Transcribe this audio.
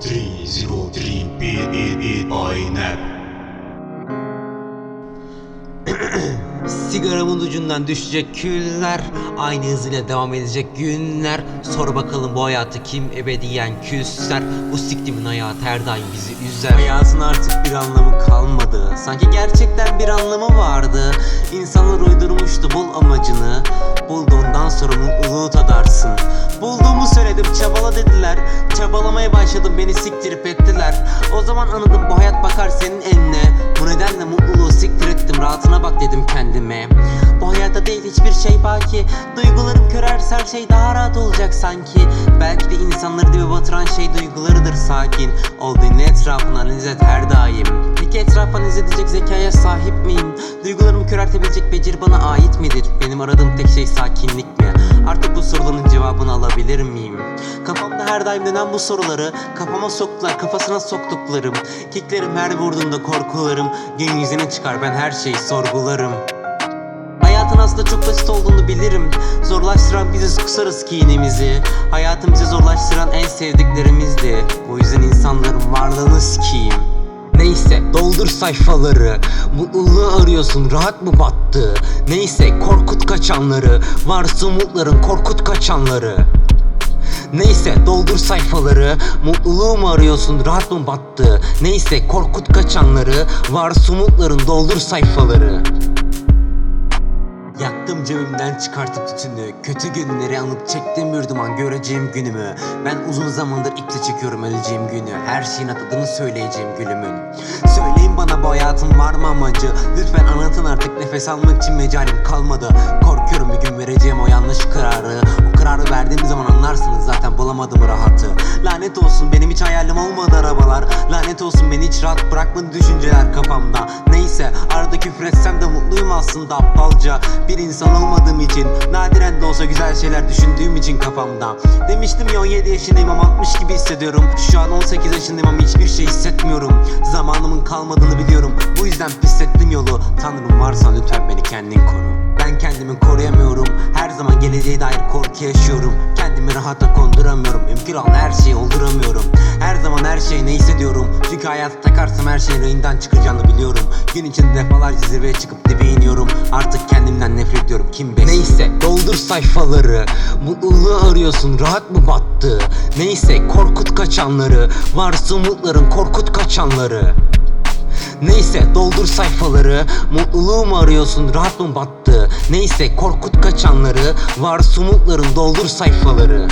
three. Sigaramın ucundan düşecek küller Aynı hızıyla devam edecek günler Sor bakalım bu hayatı kim ebediyen küser Bu siktimin hayatı her daim bizi üzer Hayatın artık bir anlamı kalmadı Sanki gerçekten bir anlamı vardı İnsanlar uydurmuştu bul amacını Bulduğundan sonra mutluluğu tadarsın. Bulduğumu söyledim çabala dediler. Çabalamaya başladım beni siktirip ettiler. O zaman anladım bu hayat bakar senin eline. Bu nedenle mutluluğu siktir ettim rahatına bak dedim kendime. Bu hayatta değil hiçbir şey baki. Duygularım körerse her şey daha rahat olacak sanki. Belki de insanları dibe batıran şey duygularıdır sakin. Olduğun etrafını analiz her daim Peki etrafı analiz edecek zekaya sahip miyim? Duygularımı köreltebilecek beceri bana ait midir? Benim aradığım tek şey sakinlik mi? Artık bu soruların cevabını alabilir miyim? Kafamda her daim dönen bu soruları Kafama soktular kafasına soktuklarım Kiklerim her vurduğunda korkularım Gün yüzüne çıkar ben her şeyi sorgularım Hayatın aslında çok basit olduğunu bilirim Zorlaştıran biziz kusarız kinimizi Hayatım bizi zorlaştıran en sevdiklerimizdi Bu yüzden insanların varlığını sikeyim Neyse doldur sayfaları. Mutluluğu arıyorsun rahat mı battı? Neyse korkut kaçanları. Varsa umutların korkut kaçanları. Neyse doldur sayfaları. Mutluluğu mu arıyorsun rahat mı battı? Neyse korkut kaçanları. Varsa umutların doldur sayfaları Yaktım cebimden çıkartıp tütünü Kötü günleri anıp çektim bir duman göreceğim günümü. Ben uzun zamandır iple çekiyorum öleceğim günü. Her şeyin adını söyleyeceğim gülümün. Söyleyin bana bu hayatın var mı amacı? Lütfen anlatın artık. Nefes almak için mecalim kalmadı. Korkuyorum bir gün vereceğim o yanlış kararı. O kararı verdiğim zaman anlarsınız zaten bulamadım rahatı. Lanet olsun benim hiç hayalim olmadı arabalar. Lanet olsun beni hiç rahat bırakmadı düşünceler kafamda. Neyse aslında aptalca. Bir insan olmadığım için Nadiren de olsa güzel şeyler düşündüğüm için kafamda. Demiştim ya 17 yaşındayım ama 60 gibi hissediyorum. Şu an 18 yaşındayım ama hiçbir şey hissetmiyorum. Zamanımın kalmadığını biliyorum. Bu yüzden pislettim yolu. Tanrım varsa lütfen beni kendin koru. Ben kendimi koruyamıyorum. Her zaman geleceğe dair korku yaşıyorum. Kendimi rahata konduramıyorum. Mümkün olan her şeyi olduramıyorum. Her zaman her şeyi ne hissediyorum Çünkü hayata takarsam her şeyin rayından çıkacağını biliyorum. Gün içinde defalarca zirveye çıkıp dibe iniyorum. Artık kendimden nefret ediyorum kim besliyor Neyse doldur sayfaları. Mutluluğu arıyorsun rahat mı battı? Neyse korkut kaçanları. Varsa umutların korkut kaçanları. Neyse doldur sayfaları. Mutluluğu mu arıyorsun rahat mı battı? Neyse korkut kaçanları. Varsa umutların doldur sayfaları